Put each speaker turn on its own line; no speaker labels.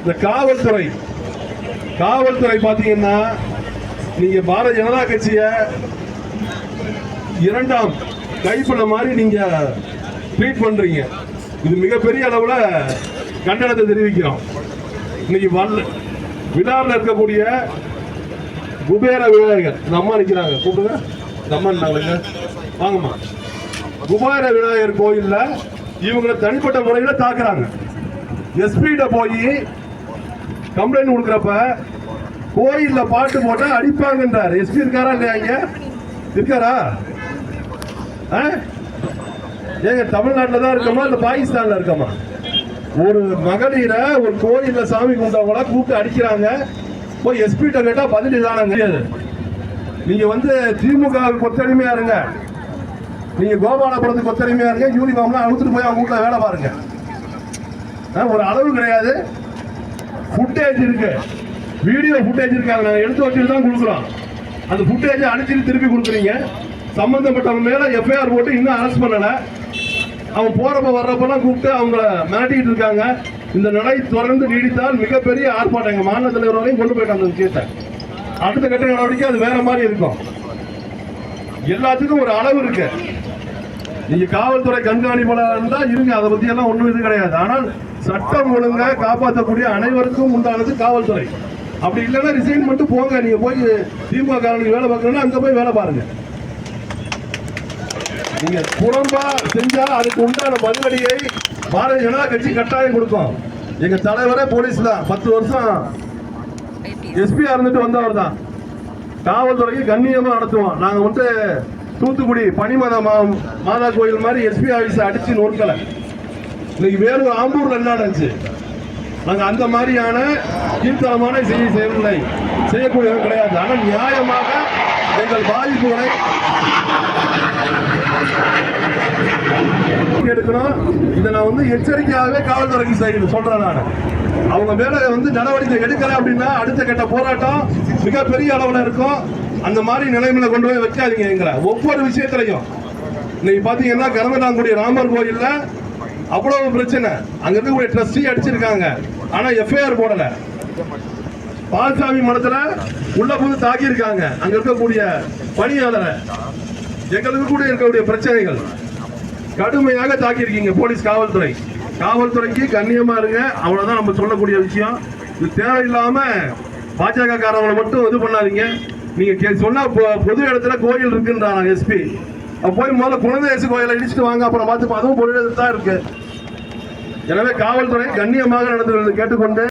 இந்த காவல்துறை காவல்துறை பார்த்தீங்கன்னா நீங்க பாரதிய ஜனதா கட்சிய இரண்டாம் கைப்பட மாதிரி நீங்க ட்ரீட் பண்றீங்க. இது மிகப்பெரிய அளவுல கண்டனத்தை தெரிவிக்கிறோம். இன்னைக்கு வல்ல விழாவில் இருக்கக்கூடிய குபேர விநாயகர் இந்த அம்மா நிற்கிறாங்க கூப்பிடுங்க. இந்த அம்மா இருந்தாங்க வாங்கம்மா. குபேர விநாயகர் கோயிலில் இவங்களை தனிப்பட்ட முறையில் தாக்குறாங்க. எஸ்பிகிட்ட போய் கம்ப்ளைண்ட் கொடுக்குறப்ப கோயிலில் பாட்டு போட்டால் அடிப்பாங்கன்றார். எஸ்பி இருக்காரா இல்லையா இங்கே? இருக்காரா? ஆ? ஏங்க தமிழ்நாட்டில் தான் இருக்கமா இல்லை பாகிஸ்தானில் இருக்கமா? ஒரு மகளிரை ஒரு கோயிலில் சாமி கும்பிட்டவங்களா கூப்பிட்டு அடிக்கிறாங்க. போய் எஸ்பிட்ட கேட்டால் பதில் தானே கிடையாது நீங்கள் வந்து திமுக கொத்தடிமையாக இருங்க. நீங்கள் கோபாலபுரத்துக்கு கொத்தடிமையாக இருங்க. யூனிஃபார்ம்லாம் அழுத்துட்டு போய் அவங்க வீட்டில் வேலை பாருங்க. ஆ, ஒரு அளவு கிடையாது. ஃபுட்டேஜ் இருக்கு. வீடியோ ஃபுட்டேஜ் இருக்காங்க. நாங்கள் எடுத்து வச்சுட்டு தான் கொடுக்குறோம். அந்த ஃபுட்டேஜை அடிச்சுட்டு திருப்பி கொடுக்குறீங்க. சம்மந்தப்பட்டவங்க மேலே எஃப்ஐஆர் போட்டு இன்னும் அரெஸ்ட் பண்ணலை. அவன் போகிறப்ப வர்றப்பெல்லாம் கூப்பிட்டு அவங்கள மிரட்டிக்கிட்டு இருக்காங்க. இந்த நடை தொடர்ந்து நீடித்தால் மிகப்பெரிய ஆர்ப்பாட்டம். எங்கள் மாநில தலைவர் வரையும் கொண்டு போயிட்டாங்க அந்த விஷயத்தை அடுத்த கட்ட நடவடிக்கை அது வேற மாதிரி இருக்கும். எல்லாத்துக்கும் ஒரு அளவு இருக்குது நீங்க காவல்துறை கண்காணிப்பாளர் இருந்தா இருங்க அதை பத்தி எல்லாம் ஒண்ணும் இது கிடையாது. ஆனால் சட்டம் ஒழுங்கா காப்பாற்றக்கூடிய அனைவருக்கும் உண்டானது காவல்துறை. அப்படி இல்லைன்னா ரிசைன் மட்டும் போங்க. நீங்க போய் திமுக காரனுக்கு வேலை பார்க்கணும்னா அங்க போய் வேலை பாருங்க. நீங்க புறம்பா செஞ்சா அதுக்கு உண்டான பதிலடியை பாரதிய ஜனதா கட்சி கட்டாயம் கொடுக்கும். எங்க தலைவரே போலீஸ் தான். பத்து வருஷம் எஸ்பியா இருந்துட்டு வந்தவர் தான். காவல்துறைக்கு கண்ணியமா நடத்துவோம். நாங்க வந்து தூத்துக்குடி பனிமத மா- மாதா கோயில் மாதிரி எஸ்பி ஆஃபீஸ் அடிச்சு நோக்கலை இன்னைக்கு வேறு ஆம்பூர்ல என்ன நடந்துச்சு? நாங்கள் அந்த மாதிரியான கீழ்த்தரமான செய்தி செய்யவில்லை. செய்யக்கூடியது கிடையாது. ஆனால் நியாயமாக எங்கள் பாதிப்புகளை எடுக்கணும் இதை நான் வந்து எச்சரிக்கையாகவே காவல்துறைக்கு செய்யணும். சொல்றேன் நான். அவங்க மேல வந்து நடவடிக்கை எடுக்கல அப்படின்னா அடுத்த கட்ட போராட்டம் மிகப்பெரிய அளவில் இருக்கும். அந்த மாதிரி நிலைமையில கொண்டு போய் வைக்காதீங்க எங்களை. ஒவ்வொரு விஷயத்திலையும். இன்னைக்கு பாத்தீங்கன்னா கருமதாங்குடி ராமர் கோயில்ல அவ்வளவு பிரச்சனை. அங்க இருக்கக்கூடிய ட்ரஸ்டி அடிச்சிருக்காங்க. ஆனா எஃப்ஐஆர் போடல. பால்சாமி மடத்துல உள்ள போது தாக்கி இருக்காங்க அங்க இருக்கக்கூடிய பணியாளரை. எங்களுக்கு கூட இருக்கக்கூடிய பிரச்சனைகள். கடுமையாக தாக்கியிருக்கீங்க போலீஸ் காவல்துறை. காவல்துறைக்கு கண்ணியமா இருங்க. அவ்வளவுதான் நம்ம சொல்லக்கூடிய விஷயம். இது தேவையில்லாம பாஜக காரவங்களை மட்டும் இது பண்ணாதீங்க. நீங்க கே- பொது இடத்துல கோயில் இருக்குன்றாங்க எஸ்பி போய் முதல்ல குழந்தை கோயிலை இடிச்சுட்டு வாங்க அப்புறம் பார்த்து அதுவும் பொது இடத்துல தான் இருக்கு. எனவே காவல்துறை கண்ணியமாக நடந்து கேட்டுக்கொண்டு